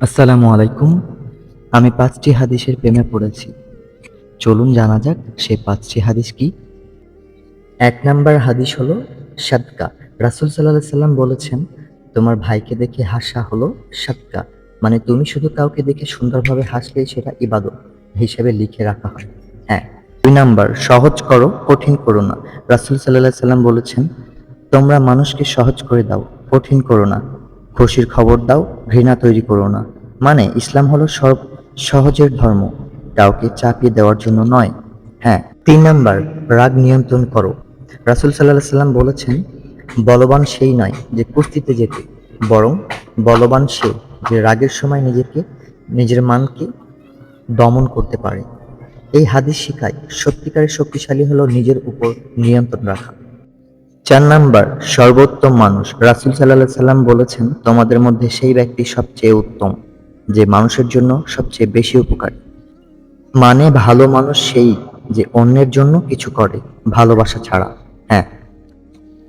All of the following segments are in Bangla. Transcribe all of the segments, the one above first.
আসসালামু আলাইকুম। আমি পাঁচটি হাদিসের প্রেমে পড়েছি। চলুন জানা যাক সেই পাঁচটি হাদিস কি। এক নাম্বার হাদিস হলো সাদকা। রাসুল সাল্লাহ সাল্লাম বলেছেন, তোমার ভাইকে দেখে হাসা হলো সাদকা। মানে তুমি শুধু কাউকে দেখে সুন্দরভাবে হাসলেই সেটা ইবাদত হিসেবে লিখে রাখা হয়। হ্যাঁ। দুই নাম্বার, সহজ করো, কঠিন করো না। রাসুল সাল্লাহ সাল্লাম বলেছেন, তোমরা মানুষকে সহজ করে দাও, কঠিন করো না। খুশির খবর দাও, ঘৃণা তৈরি করো না। মানে ইসলাম হলো সর্ব সহজের ধর্ম, কাউকে চাপিয়ে দেওয়ার জন্য নয়। হ্যাঁ তিন নাম্বার, রাগ নিয়ন্ত্রণ করো। রাসুল সাল্লাহ সাল্লাম বলেছেন, বলবান সেই নয় যে কুস্তিতে যেতে, বরং বলবান সে যে রাগের সময় নিজেকে, নিজের মানকে দমন করতে পারে। এই হাদিস শিখায়, সত্যিকারের শক্তিশালী হলো নিজের উপর নিয়ন্ত্রণ রাখা। চার নাম্বার সর্বোত্তম মানুষ। রাসুল সাল্লাহ সাল্লাম বলেছেন তোমাদের মধ্যে সেই ব্যক্তি সবচেয়ে উত্তম যে মানুষের জন্য সবচেয়ে বেশি উপকারী। মানে ভালো মানুষ সেই যে অন্যের জন্য কিছু করে ভালোবাসা ছাড়া। হ্যাঁ।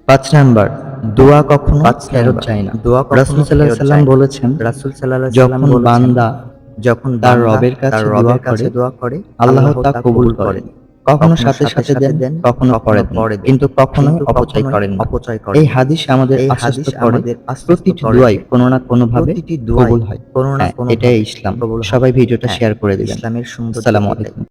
পাঁচ নাম্বার দোয়া কখনো ফেরত যায় না। দোয়া রাসুল সাল্লাহ সাল্লাম বলেছেন রাসুল সাল্লাহ যখন বান্দা যখন তার রবের কাছে রবের কাছে দোয়া করে আল্লাহ তা কবুল করেন কখনো সাথে সাথে দেন কখনো পরে দেন। কিন্তু কখনো অপচয় করেন। অপচয় করেন এই হাদিস আমাদের এই আশ্বস্ত করে। প্রতিটি দোয়াই কোনো না কোনো ভাবে কবুল হয়। কোনো না হ্যাঁ, কোনো এটাই ইসলাম। সবাই ভিডিওটা হ্যাঁ, শেয়ার করে দিবেন। ইসলামের সুন্দর সালামু আলাইকুম।